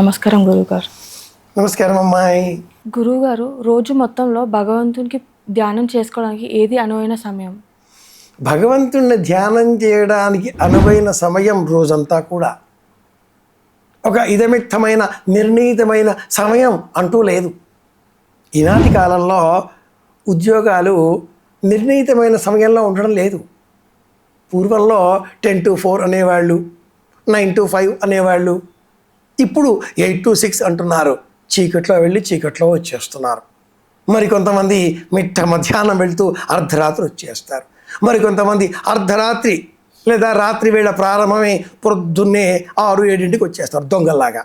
నమస్కారం గురువుగారు నమస్కారం అమ్మాయి. గురువుగారు రోజు మొత్తంలో భగవంతునికి ధ్యానం చేసుకోవడానికి ఏది అనువైన సమయం? భగవంతుణ్ణి ధ్యానం చేయడానికి అనువైన సమయం రోజంతా కూడా. ఒక ఇదమిత్తమైన నిర్ణీతమైన సమయం అంటూ లేదు. ఈనాటి కాలంలో ఉద్యోగాలు నిర్ణీతమైన సమయంలో ఉండడం లేదు. పూర్వంలో టెన్ టు ఫోర్ అనేవాళ్ళు నైన్ టు ఫైవ్ అనేవాళ్ళు ఇప్పుడు ఎయిట్ టు సిక్స్ అంటున్నారు. చీకట్లో వెళ్ళి చీకట్లో వచ్చేస్తున్నారు. మరి కొంతమంది మిట్ట మధ్యాహ్నం వెళ్తూ అర్ధరాత్రి వచ్చేస్తారు. మరి కొంతమంది అర్ధరాత్రి లేదా రాత్రి వేళ ప్రారంభమే పొద్దున్నే ఆరు ఏడింటికి వచ్చేస్తారు దొంగల్లాగా.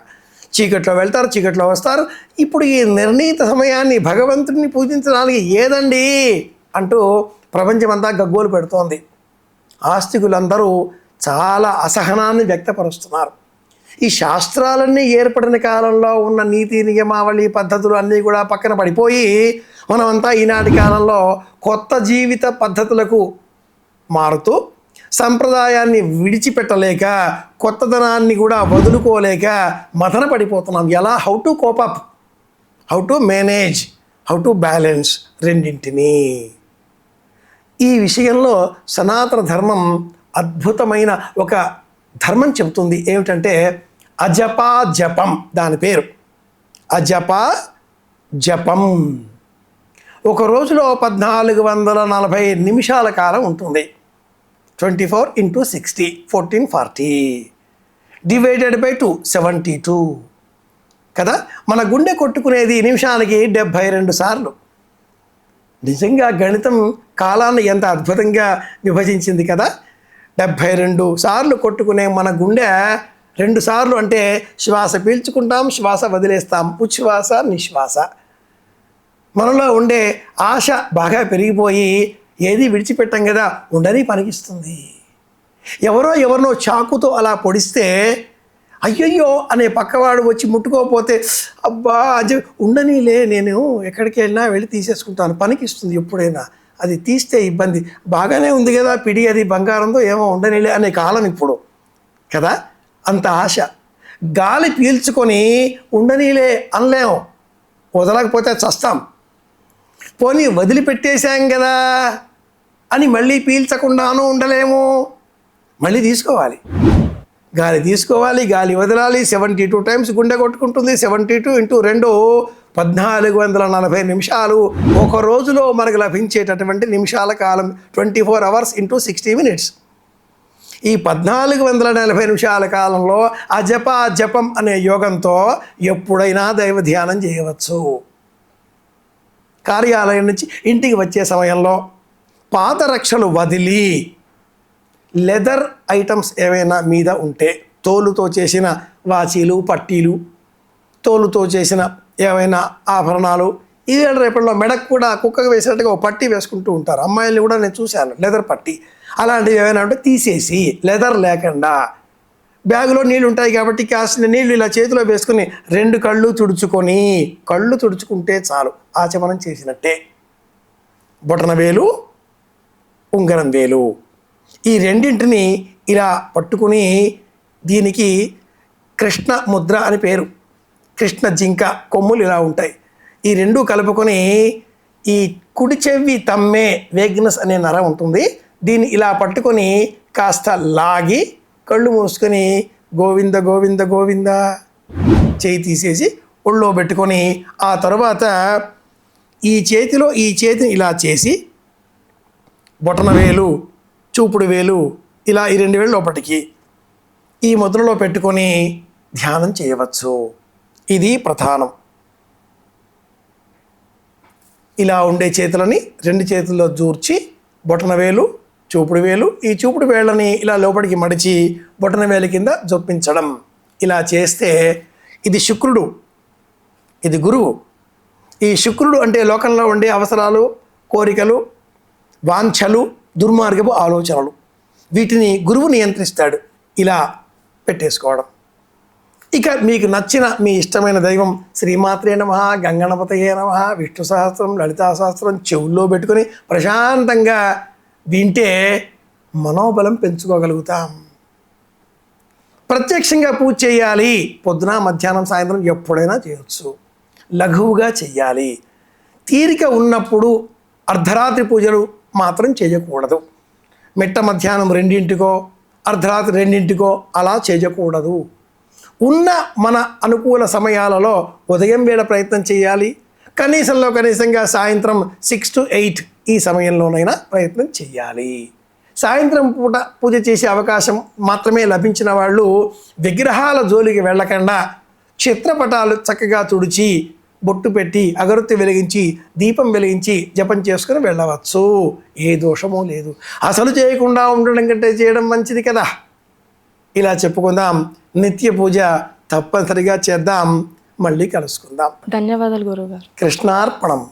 చీకట్లో వెళ్తారు చీకట్లో వస్తారు. ఇప్పుడు ఈ నిర్ణీత సమయాన్ని భగవంతుడిని పూజించడానికి ఏదండి? అంటూ ప్రపంచమంతా గగ్గోలు పెడుతోంది. ఆస్తికులందరూ చాలా అసహనాన్ని వ్యక్తపరుస్తున్నారు. ఈ శాస్త్రాలన్నీ ఏర్పడిన కాలంలో ఉన్న నీతి నియమావళి పద్ధతులు అన్నీ కూడా పక్కన పడిపోయి మనమంతా ఈనాటి కాలంలో కొత్త జీవిత పద్ధతులకు మారుతూ సంప్రదాయాన్ని విడిచిపెట్టలేక కొత్తదనాన్ని కూడా వదులుకోలేక మదన పడిపోతున్నాం. ఎలా? How to cope up how to manage how to balance రెండింటినీ. ఈ విషయంలో సనాతన ధర్మం అద్భుతమైన ఒక ధర్మం చెబుతుంది ఏమిటంటే అజపా జపం దాని పేరు. అజపా జపం. ఒక రోజులో పద్నాలుగు వందల నలభై నిమిషాల కాలం ఉంటుంది. Twenty four into sixty fourteen forty. Divided by two seventy two. కదా? మన గుండె కొట్టుకునేది నిమిషానికి డెబ్భై రెండు సార్లు. నిజంగా గణితం కాలాన్ని ఎంత అద్భుతంగా విభజించింది కదా? డెబ్భై రెండు సార్లు కొట్టుకునే మన గుండె రెండు సార్లు అంటే శ్వాస పీల్చుకుంటాం శ్వాస వదిలేస్తాం. ఉచ్ఛ్వాస నిశ్వాస. మనలో ఉండే ఆశ బాగా పెరిగిపోయి ఏది విడిచిపెట్టం కదా ఉండని పనికిస్తుంది. ఎవరో ఎవరినో చాకుతో అలా పొడిస్తే అయ్యయ్యో అనే పక్కవాడు వచ్చి ముట్టుకోకపోతే అబ్బా అది ఉండనీలే నేను ఎక్కడికి వెళ్ళినా వెళ్ళి తీసేసుకుంటాను పనికిస్తుంది ఎప్పుడైనా. అది తీస్తే ఇబ్బంది. బాగానే ఉంది కదా పిడి అది బంగారంతో ఏమో ఉండనీలే అనే కాలం ఇప్పుడు. కదా? అంత ఆశ. గాలి పీల్చుకొని ఉండనీలే అనలేము వదలకపోతే చస్తాం. పోనీ వదిలిపెట్టేశాం కదా అని మళ్ళీ పీల్చకుండాను ఉండలేము. మళ్ళీ తీసుకోవాలి. గాలి తీసుకోవాలి గాలి వదలాలి. సెవెంటీ టూ టైమ్స్ గుండె కొట్టుకుంటుంది. సెవెంటీ టూ ఇంటూ రెండు పద్నాలుగు వందల నలభై నిమిషాలు. ఒక రోజులో మనకు లభించేటటువంటి నిమిషాల కాలం twenty four hours into sixty minutes. ఈ పద్నాలుగు వందల నలభై నిమిషాల కాలంలో అజప జపం అనే యోగంతో ఎప్పుడైనా దైవ ధ్యానం చేయవచ్చు. కార్యాలయం నుంచి ఇంటికి వచ్చే సమయంలో పాదరక్షలు వదిలి లెదర్ ఐటమ్స్ ఏవైనా మీద ఉంటే తోలుతో చేసిన వాచీలు పట్టీలు తోలుతో చేసిన ఏవైనా ఆభరణాలు ఈ రేపట్లో మెడకు కూడా కుక్కకు వేసినట్టుగా ఒక పట్టీ వేసుకుంటూ ఉంటారు. అమ్మాయిలు కూడా నేను చూశాను లెదర్ పట్టీ. అలాంటివి ఏమైనా ఉంటే తీసేసి లెదర్ లేకుండా బ్యాగులో నీళ్ళు ఉంటాయి కాబట్టి కాసిన నీళ్ళు ఇలా చేతిలో వేసుకుని రెండు కళ్ళు తుడుచుకొని కళ్ళు తుడుచుకుంటే చాలు ఆచమనం చేసినట్టే. బొటన వేలు ఉంగరం వేలు. ఈ రెండింటిని ఇలా పట్టుకుని దీనికి కృష్ణ ముద్ర అని పేరు. కృష్ణ జింక కొమ్ములు ఇలా ఉంటాయి. ఈ రెండు కలుపుకొని ఈ కుడి చెవి తమ్మే వేగ్నస్ అనే నరం ఉంటుంది. దీన్ని ఇలా పట్టుకొని కాస్త లాగి కళ్ళు మూసుకొని గోవింద గోవింద గోవింద చేయి తీసేసి ఒళ్ళో పెట్టుకొని ఆ తర్వాత ఈ చేతిలో ఈ చేతిని ఇలా చేసి బొటన వేలు చూపుడు వేలు. ఇలా ఈ రెండు వేలు లోపటికి ఈ ముద్రలో పెట్టుకొని ధ్యానం చేయవచ్చు. ఇది ప్రధానం. ఇలా ఉండే చేతులని రెండు చేతుల్లో జూర్చి బొటన వేలు చూపుడు వేలు. ఈ చూపుడు వేళ్ళని ఇలా లోపలికి మడిచి బొటన వేలు కింద జొప్పించడం. ఇలా చేస్తే ఇది శుక్రుడు ఇది గురువు. ఈ శుక్రుడు అంటే లోకంలో ఉండే అవసరాలు కోరికలు వాంఛలు దుర్మార్గపు ఆలోచనలు. వీటిని గురువు నియంత్రిస్తాడు. ఇలా పెట్టేసుకోవడం. ఇక మీకు నచ్చిన మీ ఇష్టమైన దైవం శ్రీమాత్రే నమ గంగణపతయే నమ విష్ణు సహస్రం లలితా సహస్రం చెవుల్లో పెట్టుకొని ప్రశాంతంగా వింటే మనోబలం పెంచుకోగలుగుతాం. ప్రత్యక్షంగా పూజ చేయాలి. పొద్దున మధ్యాహ్నం సాయంత్రం ఎప్పుడైనా చేయొచ్చు. లఘువుగా చెయ్యాలి. తీరిక ఉన్నప్పుడు అర్ధరాత్రి పూజలు మాత్రం చేయకూడదు. మిట్ట మధ్యాహ్నం రెండింటికో అర్ధరాత్రి రెండింటికో అలా చేయకూడదు. ఉన్న మన అనుకూల సమయాలలో ఉదయం వేళ ప్రయత్నం చేయాలి. కనీసంలో కనీసంగా సాయంత్రం సిక్స్ టు ఎయిట్ ఈ సమయంలోనైనా ప్రయత్నం చేయాలి. సాయంత్రం పూట పూజ చేసే అవకాశం మాత్రమే లభించిన వాళ్ళు విగ్రహాల జోలికి వెళ్ళకుండా చిత్రపటాలు చక్కగా తుడిచి బొట్టు పెట్టి అగరొత్తి వెలిగించి దీపం వెలిగించి జపం చేసుకుని వెళ్ళవచ్చు. ఏ దోషమూ లేదు. అసలు చేయకుండా ఉండడం కంటే చేయడం మంచిది కదా. ఇలా చెప్పుకుందాం. నిత్య పూజ తప్పనిసరిగా చేద్దాం. మళ్ళీ కలుసుకుందాం. ధన్యవాదాలు గురువుగారు. కృష్ణార్పణం.